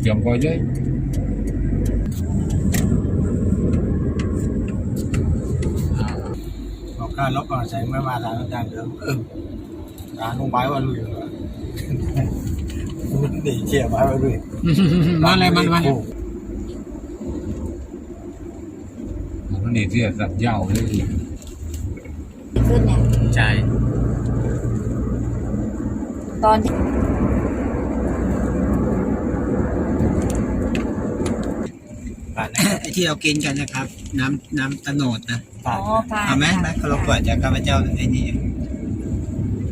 เตรียมก่อนเลยบอกการลบก่อนใส่ไม่มาทางอาจารย์เดิมเออร้านลงไปว่าลุยเลยมันดีเชี่ยไปว่าลุยมาเลยมันมาเลยมันนี่เสียสัตว์ยาวเลยขึ้นเนี่ยใช่ตอน ป่านไอ้ที่เรากินกันนะครับ น้ำน้ำตะโนดนะอ๋อผ่านเอาไหมไหมเขาเราเปิดจากข้าพเจ้าไอ้นี่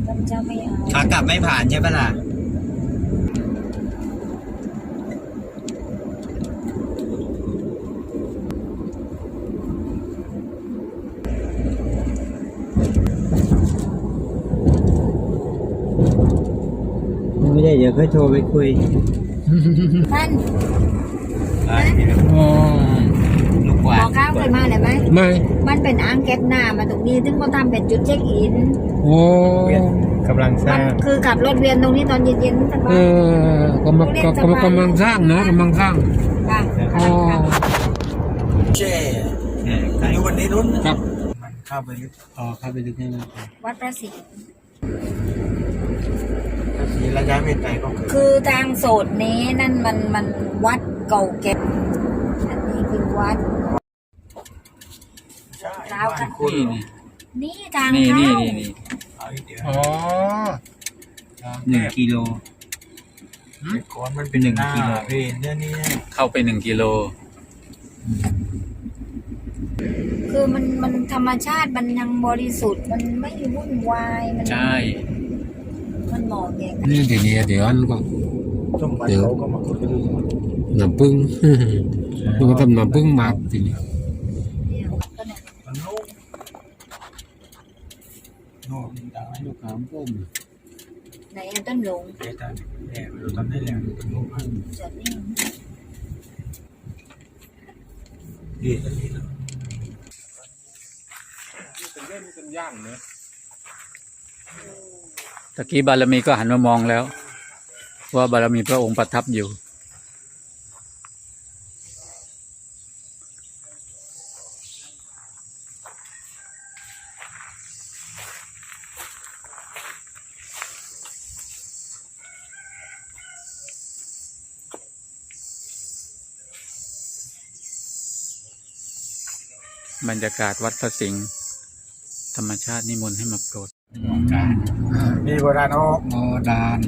ข้าพเจ้าไม่เอาขากลับไม่ผ่านใช่ปะล่ะไม่ได้เดี๋ยวค่อยโทรไปคุยท่าน อ๋อลูกกหมวาอดข้าวเคยมาเลยไหม ไม่มันเป็นอ่างเก็บน้ำมาตรงนี้ ซึ่งเขาทำเป็นจุดเช็คอิน โอ้กำลังสมัร้านงคือขับรถเวียนตรงนี้ตอนเย็นๆสบาเอยอกำลังกำลังกำลังสร้างนะกำลังสร้างค่ะอ๋อเช่อายุวันนี้รุ่นครับมันเข้าไปลึกอ๋อเข้าไปลึกนี่นะวัดพระศรีที ระยะไม่ไกลก็เกิดคือทางโสดนี้นั่นมันมันวัดเก่าแก่อันนี้คือวัด ใช่แล้วกันคุณนี่ทางนี่เข้านี่นี่นี่เอาอีกเดี๋ยวอ๋อหนึ่งกิโลแต่ก่อนมันเป็นหนึ่งกิโล เพนเนี่ยนี่เข้าไปหนึ่งกิโล คือมันมันธรรมชาติมันยังบริสุทธิ์มันไม่วุ่นวายมัน ใช่ มันเหมาะแก่นี่ทีนี้เดี๋ยวอันก็สมบัติเขาก็มาขุดไปดูน้ำผึ้ง มันก็ทำน้ำผึ้งหมากทีนี้เนี่ยก็เนี่ยมันโล่งโน่นดังให้ลูกขามต้มไหนอันต้นหลงเดี๋ยวตอนแอบเราทำได้แล้วมันโล่งมากจะนี่ดีแล้วดีแล้วเป็นเล่นเป็นย่างเนอะ ตะกี้บารมีก็หันมามองแล้ว ว่าบารมีพระองค์ประทับอยู่ บรรยากาศวัดพระสิงห์ธรรมชาตินิมนต์ให้มาโปรดการ มีโบราณโอ้โบดาน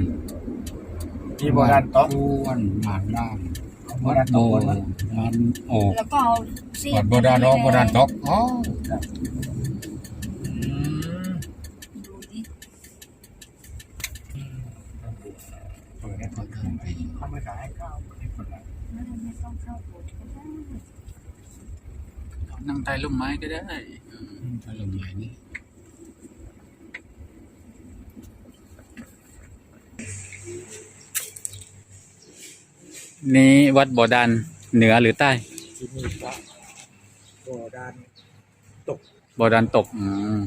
มีโบราณโต๊ะอ้วนหมานด้านโบวัดราณโบโต๊ะนะดานโอกแล้วก็เอาเสียวับดโบดานโอกโบดานตกอ๋อดูดิเปิดให้คนขึ้นไปเขาไม่ขายให้ข้าวให้คนละไม่ไม่ต้องเข้าโบสถ์ก็ได้นั่งใต้ร่มไม้ก็ได้ ถ้าลงใหญ่นี่ นี่วัดบ่อดันเหนือหรือใต้ ที่นี่ก็โบราณตกบ่อดันตกอืม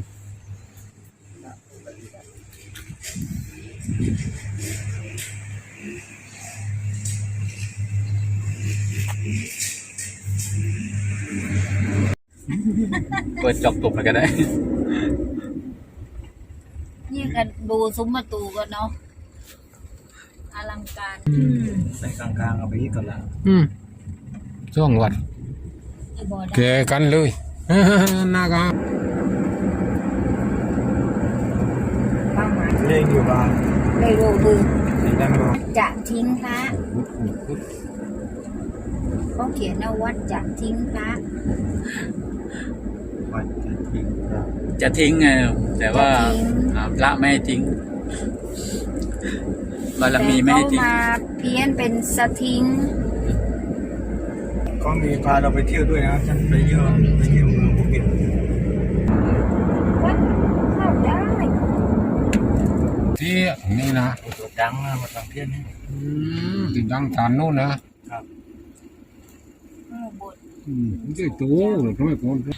เปิดจอกตกมาก็ได้ นี่กันดูซุ้มประตูก็เนาะ อลังการใส่กลางๆเอาไปที่ก่อนละอืมช่วงวัดไอ้บอดแกกันเลยน่ากันบ้างไหมเล่งอยู่บ้างไม่รู้คือสีดังโลจะทิ้งพระเขาเขียนว่าวัดจะทิ้งพระวัดจะทิ้งเราจะทิ้งไงแต่ว่าจะทิ้งอ่าพระไม่ให้ทิ้ง บารแต่มีไม่เขาให้ทิ้งมาเพี้ยนเป็นสทิ้งก็มีพาเราไปเที่ยวด้วยนะท่านไปเที่ยวไปเที่ยวเมืองภูเก็ตวัดเข้าได้ที่นี่นะตัวดังนะมาทางเที่ยวนี่ อืมที่ดังฐานนู่นนะครับเออบทอืมที่ตัวทำไมคนน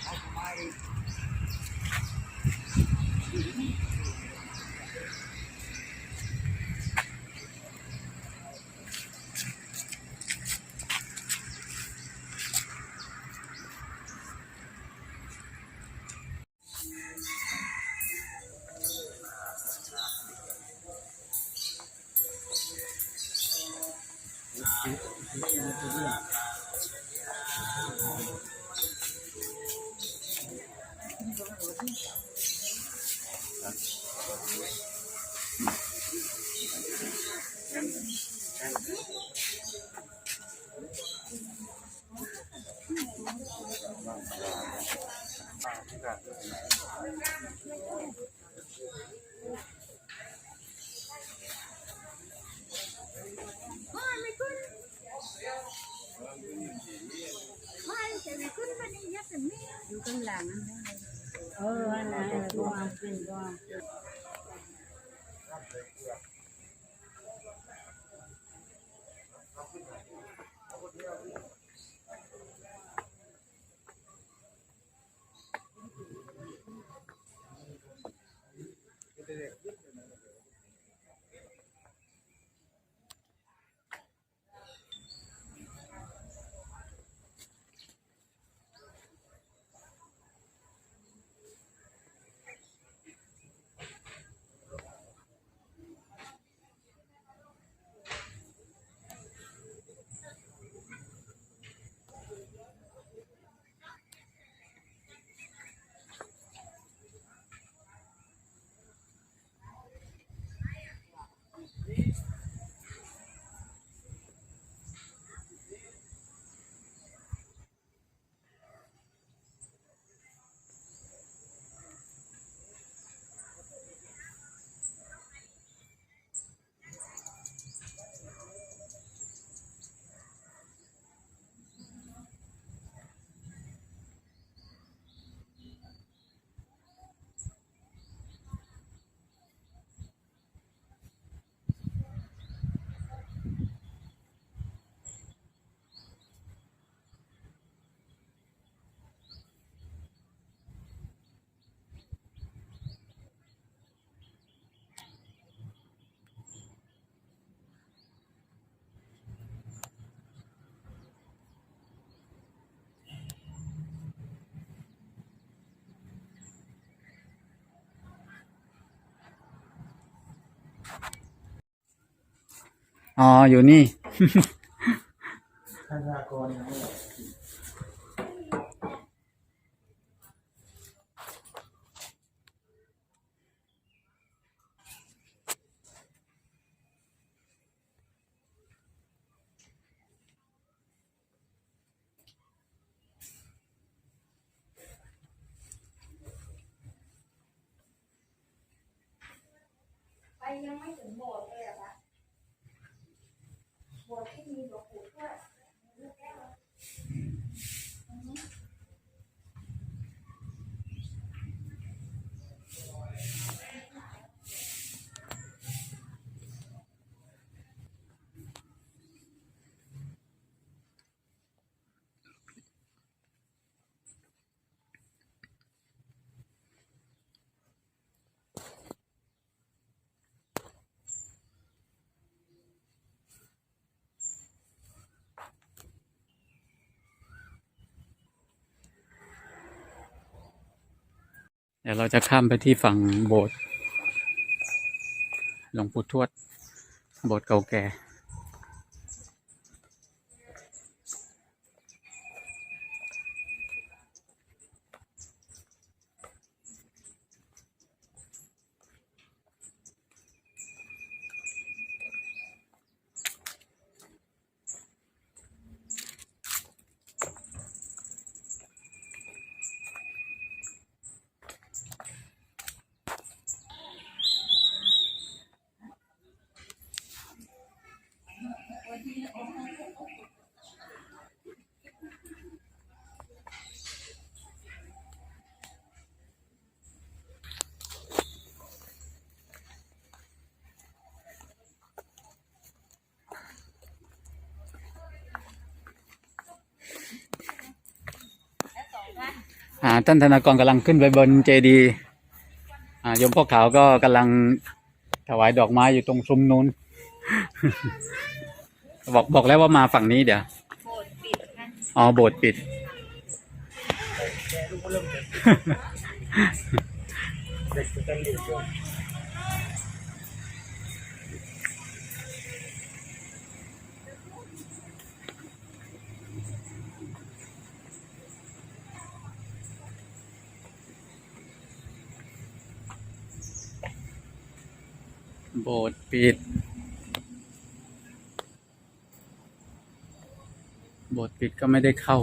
อ๋อ อยู่นี่ ธนากรนะ ให้ถึงโบสถ์เลยเหรอคะโบสถ์ที่มีหลวงปู่ทวด เดี๋ยวเราจะข้ามไปที่ฝั่งโบสถ์หลวงปู่ทวด โบสถ์เก่าแก่ อ่าท่านธนากรกำลังขึ้นไปบนเจดีย์อ่าโยมพ่อขาวก็กำลังถวายดอกไม้อยู่ตรงซุ้มนู้น บอกบอกแล้วว่ามาฝั่งนี้เดี๋ยวอ๋อโบสถ์ปิด โบสถ์ปิด โบสถ์ปิดก็ไม่ได้เข้า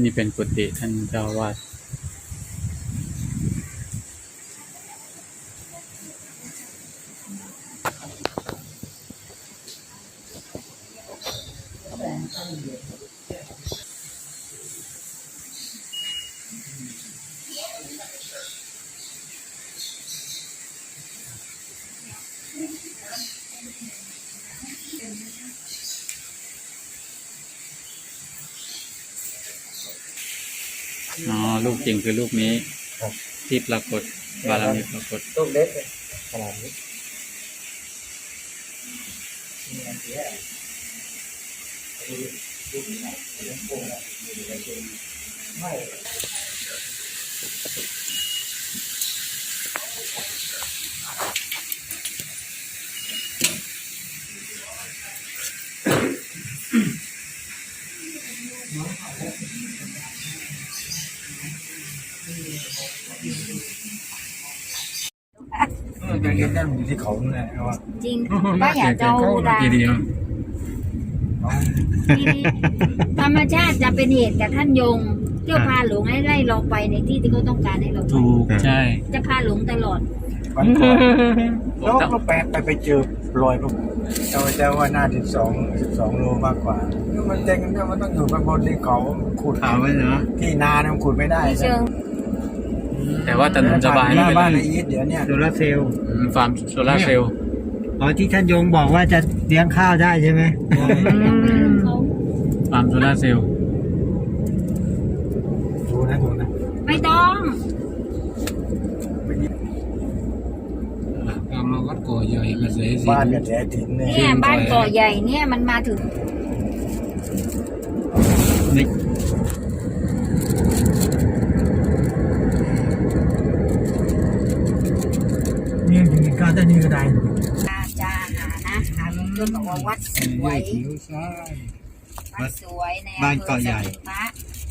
นี่เป็นกุฏิท่านเจ้าอาวาด อ๋อลูกจริงคือลูกนี้ที่ปรากฏบารมีปรากฏลูกเล็กเลยขนาดนี้อยากเห็น นั่นอยู่ที่เขาเนี่ยว่าจริงป้าอยากจะเอาดังทีดีธรรมชาติจะเป็นเหตุกับท่านยงเที่ยวพาหลงให้ไล่เราไปในที่ที่เขาต้องการให้เราถูกใช่ จะพาหลงตลอดแล้วก็แปไปไปเจอรอยพวกเจ้าเจ้าว่าหน้าสิบสองสิบสองโลมากกว่านี่มันเต็งเนี่ยมันต้องอยู่บนบนที่เขาขุดเอาไว้เนาะที่นาเนี่ยขุดไม่ได้เชิง แต่ว่าถนนสบายหไม่น้าเป็นบ้านไรไอ้อีทเดี๋ยวเนี่ยโซลาร์เซลล์อืมฟาร์มโซลาร์เซลล์อ๋อที่ท่านยงบอกว่าจะเลี้ยงข้าวได้ใช่ไหมเขาฟาร์มโซลาร์เซลล์ดูนะดูนะไม่ต้องตามมาวัดก่อใหญ่กระแสสิบ้านกระแสถิ่นเนี่ย เนี่ยบ้านก่อใหญ่เนี่ยมันมาถึง จริงๆก็ได้นี่ก็ได้อาจารย์หานะหาลุงต้นบอกว่าวัดสวยวัดสวยในบ้านเกาะใหญ่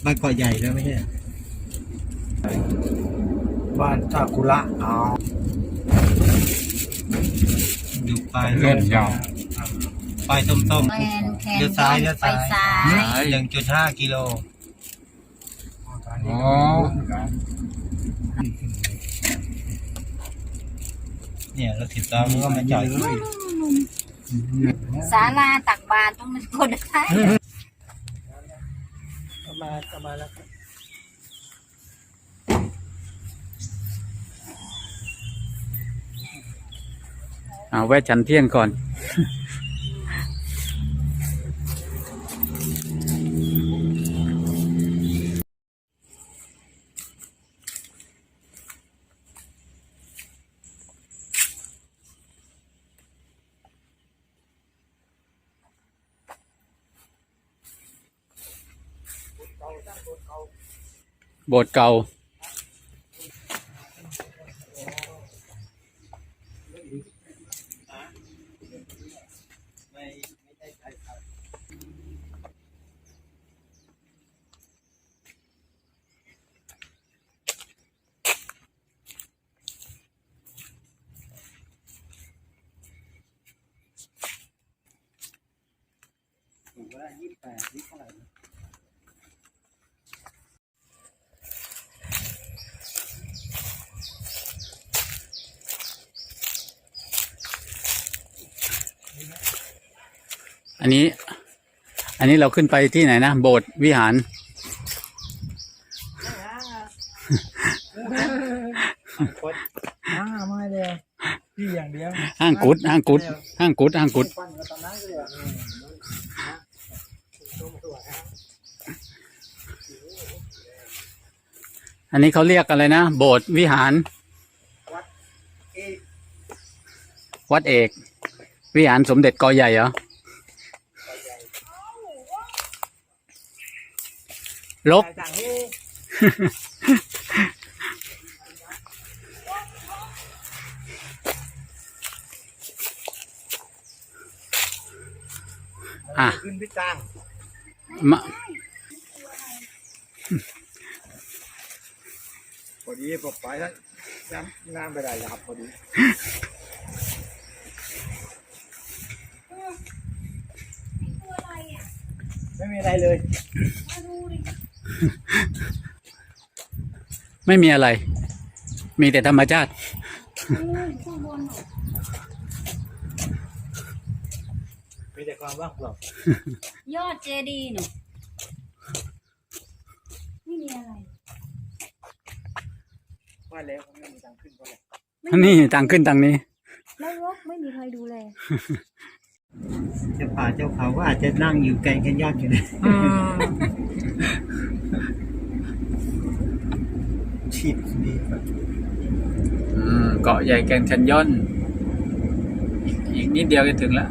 บ้านเกาะใหญ่แล้วไม่ใช่บ้านทากุระเอาดูไปเล่นยาวไปต้มต้มเลี้ยวซ้ายเลี้ยวไปซ้ายซ้ายหนึ่งจุดห้ากิโลอ๋อ เนี่ยเราติดตามก็มาจอดศาลาตักบาตรตรงนั้นก็ได้มาก็มาแล้วเอาแวะฉันเที่ยงก่อน โบสถ์เก่า อันนี้ อันนี้เราขึ้นไปที่ไหนนะ โบสถ์วิหาร อ้าไม่เลยพี่อย่างเดียวห้างกุดห้างกุดห้างกุดห้างกุดปั้นก็ตอนนั้นเลยอันนี้เขาเรียกอะไรนะ โบสถ์วิหาร เอ๊ะวัดเอก วิหารสมเด็จกอใหญ่เหรอ ลบต่างที่อะขึ้นพี่ตังมาพอดีผมไปแล้วน้ำน้ำไปได้ยับพอดีไม่มีอะไรเลย ไม่มีอะไร มีแต่ธรรมชาติ มีแต่ความว่างเปล่ายอดเจดีย์หนูไม่มีอะไร ว่าแล้วผมไม่มีทางขึ้นเท่าไหร่นี่ทางขึ้นทางนี้ แล้วรกไม่มีใครดูแล เจ้าป่าเจ้าเขาก็อาจจะนั่งอยู่แกงแคนยอดอยู่นะ ฉีดดีกว่าอืมเกาะใหญ่แกรนด์แคนยอนอีกอีกนิดเดียวก็ถึงแล้ว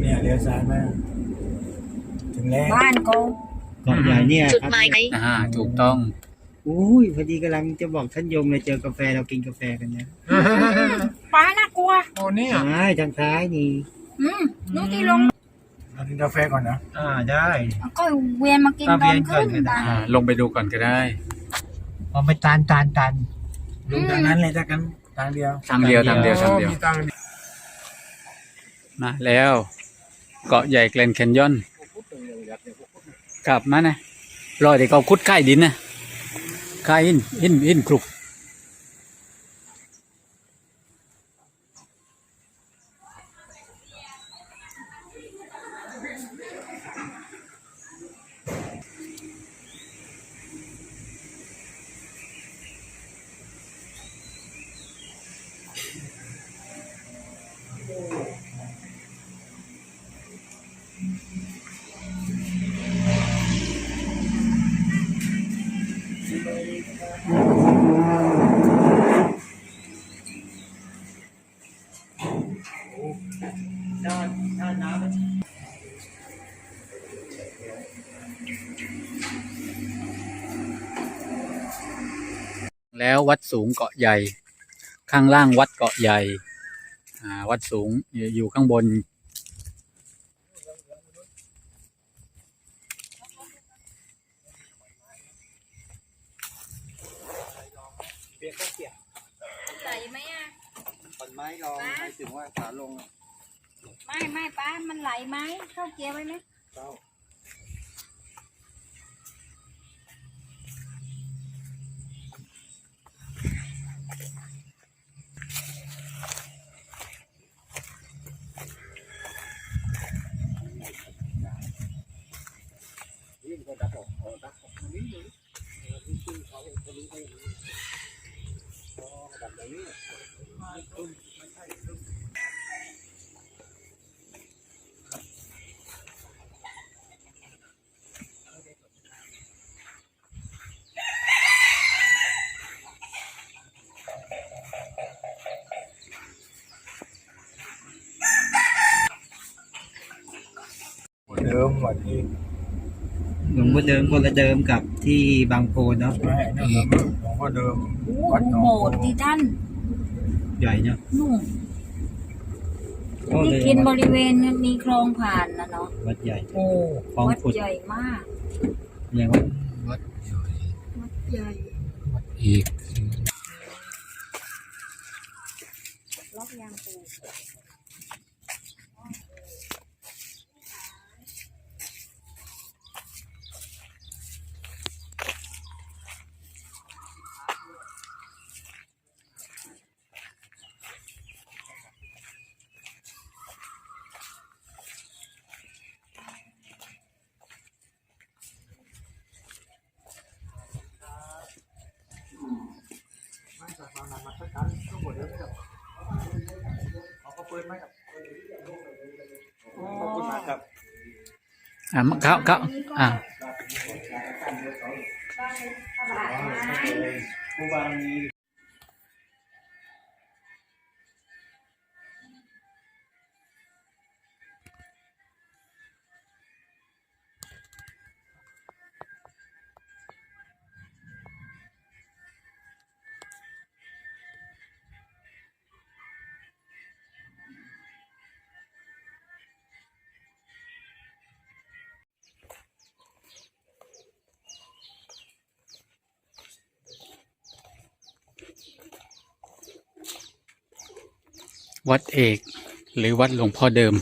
เนี่ยเลี้ยวซ้ายมาถึงแล้วบ้านเขาเกาะใหญ่เนี่ยจุดครับหมายไหนอ่าถูกต้อง อุ้ยพอดีกำลังจะบอกท่านยมเลยเจอกาแฟเรากินกาแฟกันนะป้าน่ากลัว โอ้เนี่ยใช่ทางซ้ายนี่อืมนู่นที่ลงเรากินกาแฟก่อนนะอ่าได้ ก็เวียนมากินก็ตเวีอนยนก่ขึ้อนนก็ได้บ้านอ่าลงไปดูก่อนก็ได้ พอไปตานตานตานลงทางนั้นเลยจากกันทางเดียวทางเดียวทางเดียวทางเดียว มีทางเดียวมาแล้ว เกาะใหญ่แกรนด์แคนยอนกลับมานะรอยที่เขาคุดใกล้ดินนะใกล้หินหินหินคลุก แล้ววัดสูงเกาะใหญ่ ข้างล่างวัดเกาะใหญ่อ่าวัดสูงอยู่อยู่ข้างบนเปียกก็เปียกไหลไหมอะผลไม้รองหมายถึงว่าขาลงไม่ไม่ป้ามันไหลไหมเข้าเกียร์ไว้ไหมเดิมวันนี้หลวงพ่อเดิมคนละเดิมกับที่บางโพนเนาะไม่นั่นหลวงหลวงพ่อเดิมโอ้วัดหนองโบโพสถ์ที่ท่านใหญ่เนาะนู่นก็ที่เลยกินบริเวณมีคลองผ่านนะเนาะวัดใหญ่โอ้คลองวัดขุดใหญ่มาก อย่างว่า วัดใหญ่ วัดใหญ่ วัดอีก ล็อกยางปู ขอบคุณมากครับ อ่าเข วัดเอก หรือวัดหลวงพ่อเดิม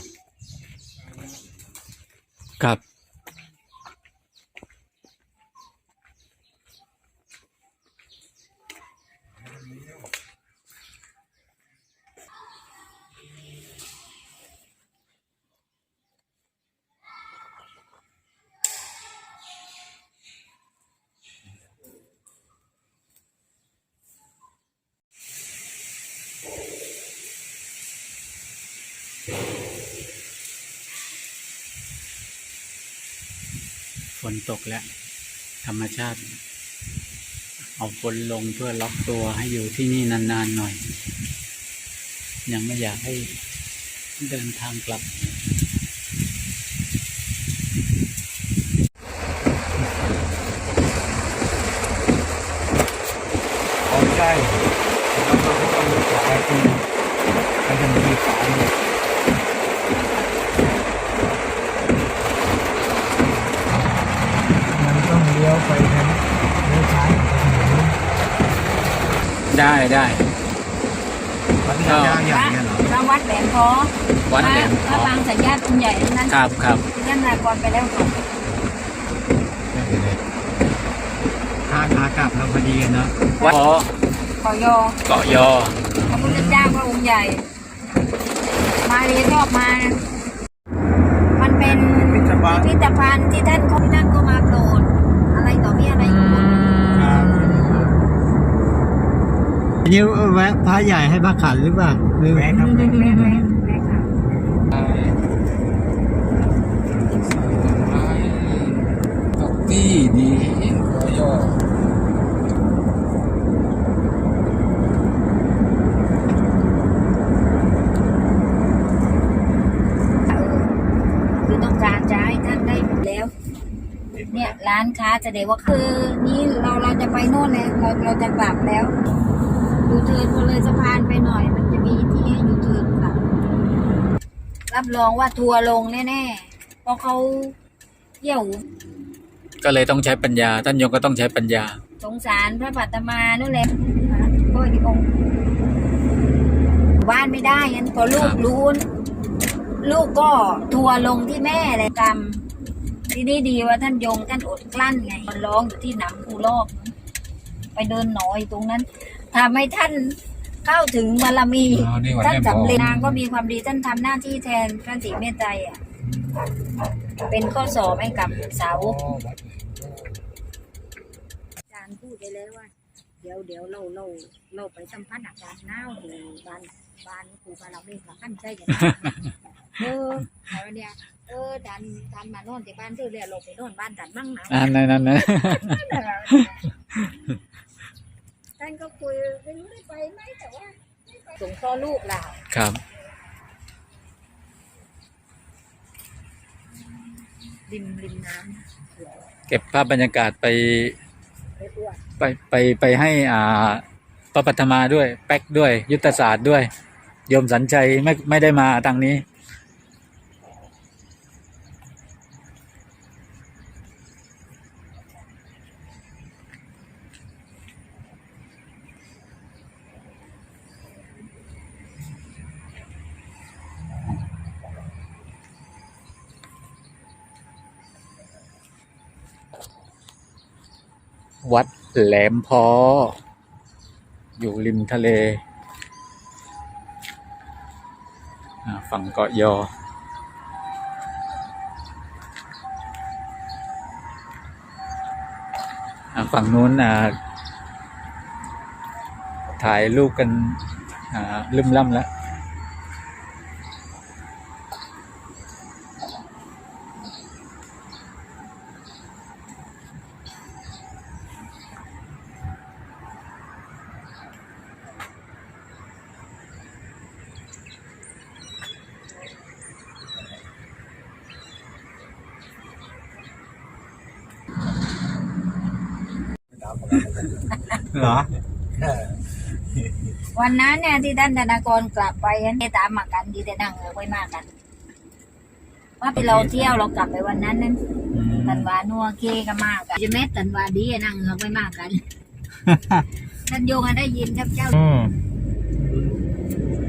ตกแล้ว ธรรมชาติ เอาฝนลงเพื่อล็อกตัวให้อยู่ที่นี่นานๆหน่อย ยังไม่อยากให้เดินทางกลับ อ๋อใช่แล้วก็ต้องขายคือมันจะมีขายเนี่ยมันต้องเลี้ยวไปทางเลี้ยวซ้ายไปทางนู้น ได้ได้วัดที่ย่างอย่างเงี้ยเหรอพระวัดแหลมพอวัดแหลมพระบางสัญญาคุณใหญ่นั้นครับครับท่านนากรไปแล้วค่ะขากากลับเราพอดีกันเนาะวัดขอขอยอเกาะยอพระพุทธเจ้าพระองค์ใหญ่ มาเรียนชอบมา มันเป็นพิจารณาพิพิธภัณฑ์ที่ท่านที่ท่านก็มาโปรด อะไรต่อมีอะไรอยู่บน นี่แวะพระใหญ่ให้พระขันหรือเปล่าหรือแวะครับแม่แม่แม่แม่ค่ะตกที่ดีก็ย่อคือต้องการจะให้ท่านได้แล้ว เนี่ยร้านค้าแสดงว่าคือนี่เราเราจะไปโน่นแล้วเราเราจะกลับแล้ว ยูเทิร์นคนเลยสะพานไปหน่อย มันจะมีที่ให้ยูเทิร์นกลับรับรองว่าทัวร์ลงแน่ๆเพราะเขาเที่ยวก็เลยต้องใช้ปัญญา ท่านยงก็ต้องใช้ปัญญา สงสารพระปัตมานู่นแหละก็อีกองค์บ้านไม่ได้งั้นพอลูครักบรู้นลูกก็ทัวร์ลงที่แม่เลยกรรมทีนี้ดีว่าท่านยงท่านอดกลั้นไงมันร้องอยู่ที่หนำภูลอกไปเดินหนอยตรงนั้น ทำให้ท่านเข้าถึงบารมี อ๋อนี่วัดท่านแหลมพอสำเร็จนางก็มีความดีท่านทำหน้าที่แทนพระศรีเมตไตรอะ เป็นข้อสอบให้กับสาวก อาจารย์พูดไปแล้วว่า เดี๋ยวเดี๋ยวเราเราเราไปสัมผัสอากาศหนาวที่บ้านบ้านครูบาเราเองค่ะขั้นใจกันนะเออแล้วเนี่ยเออดันดันมานอนที่บ้านเธอเลยเราไปนอนบ้านดันมั่งนะ อ่านั่นนั่นนะ ท่านก็คุยไม่รู้ได้ไปไหมแต่ว่าสงเคราะห์ลูกเราครับ ริมริมน้เก็บภาพบรรยากาศไปำไปอ้วนไปไปไปให้อ่าพระปัทมาด้วย แป๊กด้วย ยุทธศาสตร์ด้วยโยมสัญชัยไม่ไม่ได้มาทางนี้ วัดแหลมพอ อยู่ริมทะเล ฝั่งเกาะยอ ฝั่งนู้นถ่ายรูปกันอ่าลืมล่ำแล้ว วันนั้นเนี่ยที่ท่านธนากรกลับไปเนี่ยตามมากันดีแต่นั่งเออไว้มากกัน ว่าไปเราเที่ยวเรากลับไปวันนั้นนั้นตันวานัวเคก็มากกันจะเม็ดตันวาดีนั่งเออไว้มากกันท่านโยงอะได้ยินครับเจ้าอืม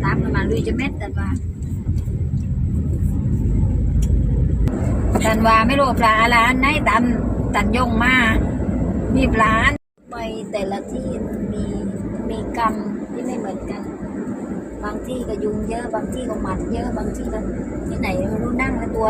ตามกันมาลุยจะเม็ดตันวาตันวาไม่รู้ปลาอะไรไหนตันตันยงมามีปลาไปแต่ละที่มีมีกรรม ที่ไม่เหมือนกัน บางที่ก็ยุงเยอะ บางที่ก็หมัดเยอะ บางที่ก็ที่ไหนไม่รู้นั่งแล้วตัว